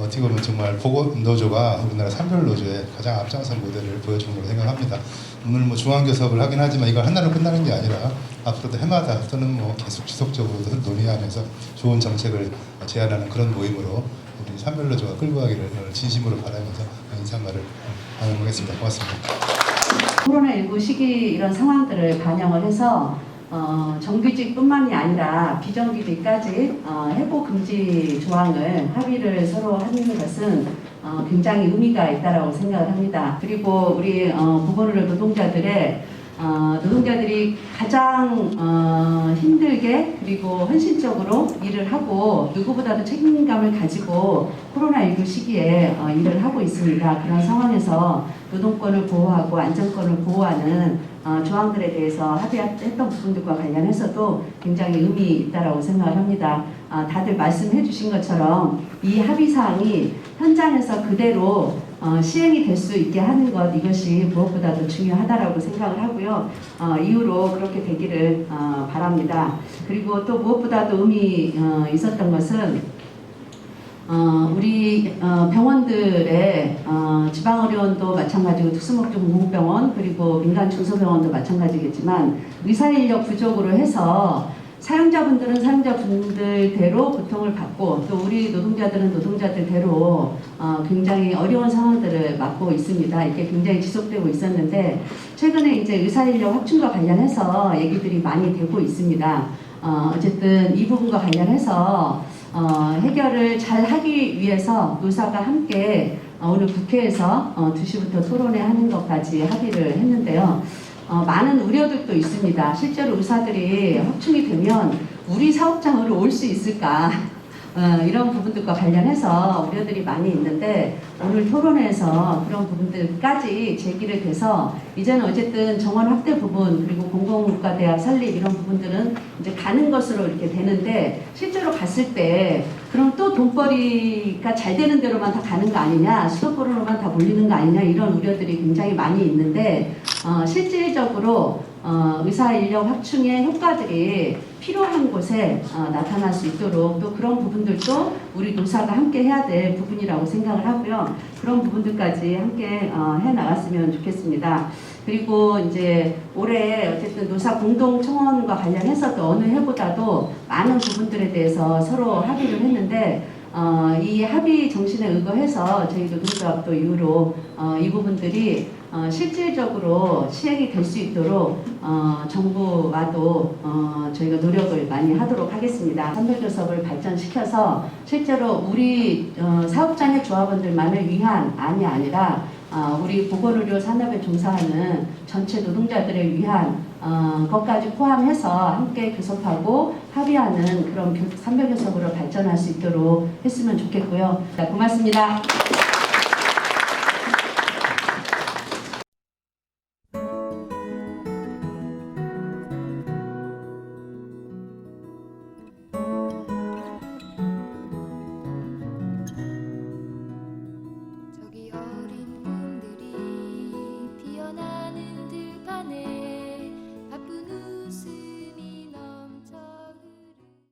어떻게 보면 정말 보건 노조가 우리나라 산별 노조의 가장 앞장선 모델을 보여준 걸로 생각합니다. 오늘 뭐 중앙교 섭을 하긴 하지만 이걸 하나로 끝나는 게 아니라 앞으로도 해마다 또는 뭐 계속 지속적으로 논의하면서 좋은 정책을 제안하는 그런 모임으로 우리 산별 노조가 끌고 가기를 진심으로 바라면서 인사말을 나눠보겠습니다. 고맙습니다. 코로나19 시기 이런 상황들을 반영을 해서 어, 정규직뿐만이 아니라 비정규직까지 어, 해고 금지 조항을 합의를 서로 하는 것은 어, 굉장히 의미가 있다라고 생각을 합니다. 그리고 우리 어, 보건의료 노동자들의 어, 노동자들이 가장 어, 힘들게 그리고 헌신적으로 일을 하고 누구보다도 책임감을 가지고 코로나19 시기에 어, 일을 하고 있습니다. 그런 상황에서 노동권을 보호하고 안전권을 보호하는 어, 조항들에 대해서 합의했던 부분들과 관련해서도 굉장히 의미 있다라고 생각을 합니다. 아, 다들 말씀해 주신 것처럼 이 합의 사항이 현장에서 그대로 어, 시행이 될 수 있게 하는 것 이것이 무엇보다도 중요하다라고 생각을 하고요. 어, 이후로 그렇게 되기를 어, 바랍니다. 그리고 또 무엇보다도 의미 어, 있었던 것은 어, 우리 어, 병원들의 어, 지방의료원도 마찬가지고 특수목적 공공병원 그리고 민간 중소병원도 마찬가지겠지만 의사 인력 부족으로 해서 사용자분들은 사용자분들대로 고통을 받고 또 우리 노동자들은 노동자들대로 어, 굉장히 어려운 상황들을 맞고 있습니다. 이게 굉장히 지속되고 있었는데 최근에 이제 의사 인력 확충과 관련해서 얘기들이 많이 되고 있습니다. 어, 어쨌든 이 부분과 관련해서 어, 해결을 잘 하기 위해서 노사가 함께 어, 오늘 국회에서 어, 2시부터 토론회 하는 것까지 합의를 했는데요. 어, 많은 우려들도 있습니다. 실제로 의사들이 확충이 되면 우리 사업장으로 올 수 있을까? 어, 이런 부분들과 관련해서 우려들이 많이 있는데 오늘 토론회에서 그런 부분들까지 제기를 돼서 이제는 어쨌든 정원 확대 부분 그리고 공공국가대학 설립 이런 부분들은 이제 가는 것으로 이렇게 되는데 실제로 갔을 때 그럼 또 돈벌이가 잘 되는 대로만 다 가는 거 아니냐 수도권으로만 다 몰리는 거 아니냐 이런 우려들이 굉장히 많이 있는데 어, 실질적으로 어, 의사 인력 확충의 효과들이 필요한 곳에 어, 나타날 수 있도록 또 그런 부분들도 우리 노사가 함께 해야 될 부분이라고 생각을 하고요. 그런 부분들까지 함께 어, 해 나갔으면 좋겠습니다. 그리고 이제 올해 어쨌든 노사 공동 청원과 관련해서도 어느 해보다도 많은 부분들에 대해서 서로 합의를 했는데 어, 이 합의 정신에 의거해서 저희 노동조합도 이후로 어, 이 부분들이 어, 실질적으로 시행이 될 수 있도록 어, 정부와도 어, 저희가 노력을 많이 하도록 하겠습니다. 선별교섭을 발전시켜서 실제로 우리 어, 사업장의 조합원들만을 위한 안이 아니라 어, 우리 보건의료 산업에 종사하는 전체 노동자들을 위한 어, 것까지 포함해서 함께 교섭하고 합의하는 그런 교- 선별교섭으로 발전할 수 있도록 했으면 좋겠고요. 자, 고맙습니다.